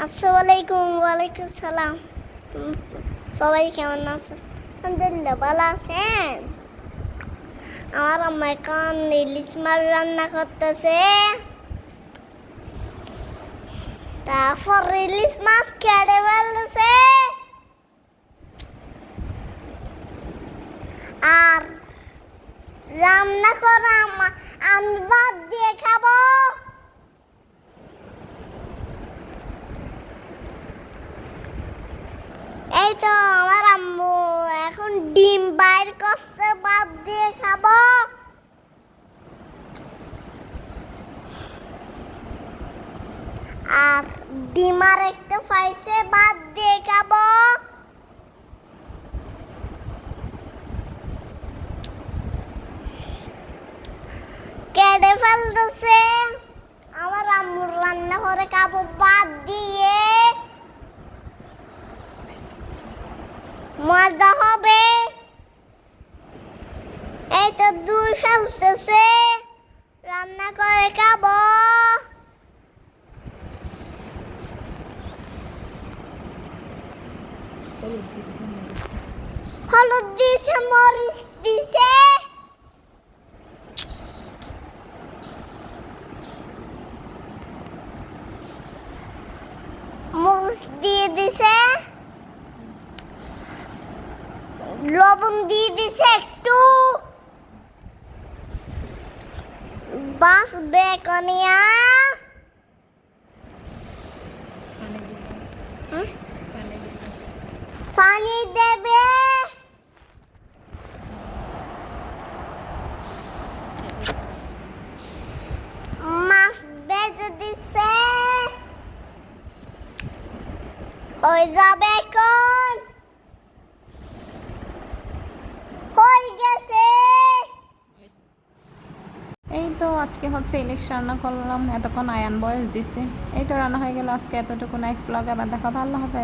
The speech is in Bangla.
আসসালামু আলাইকুম, ওয়ালাইকুম সালাম। সবাই কেমন আছেন? আলহামদুলিল্লাহ, ভালো আছেন? আমার আম্মা এখন ইলিশ মাছ রান্না করতেছে। তারপর ইলিশ মাছ কেটে ফেলতেছে। আর রান্না করা আমা- ভাত দিয়ে খাব। এই তো আমার আম্মু, এখন ডিম বাইর করছে, ভাত দিয়ে খাব। আর ডিম আর একটা পাইছে, ভাত দিয়ে খাব। কেটে ফেলতেছে। আমার আম্মুর রান্না করে খাব, ভাত দিয়ে মজা হবে। এই তো ফেলতেছে। রান্না করে খাব। হলুদ দিছে মরিচ দিছে। মরিচ দিয়ে দিছে। লবণ দিয়ে দিছে একটু। বাস বেকনিয়া? পানি দেবে। মাছ বেজে দিছে। হয়ে যাবে এখন হয়ে গেছে এই তো আজকে হচ্ছে ইলিশ রান্না করলাম। এতক্ষণ আয়ান বয়স দিচ্ছে এই তো রান্না হয়ে গেল আজকে এতটুকু। নেক্সট ব্লগে আবার দেখা ভালো হবে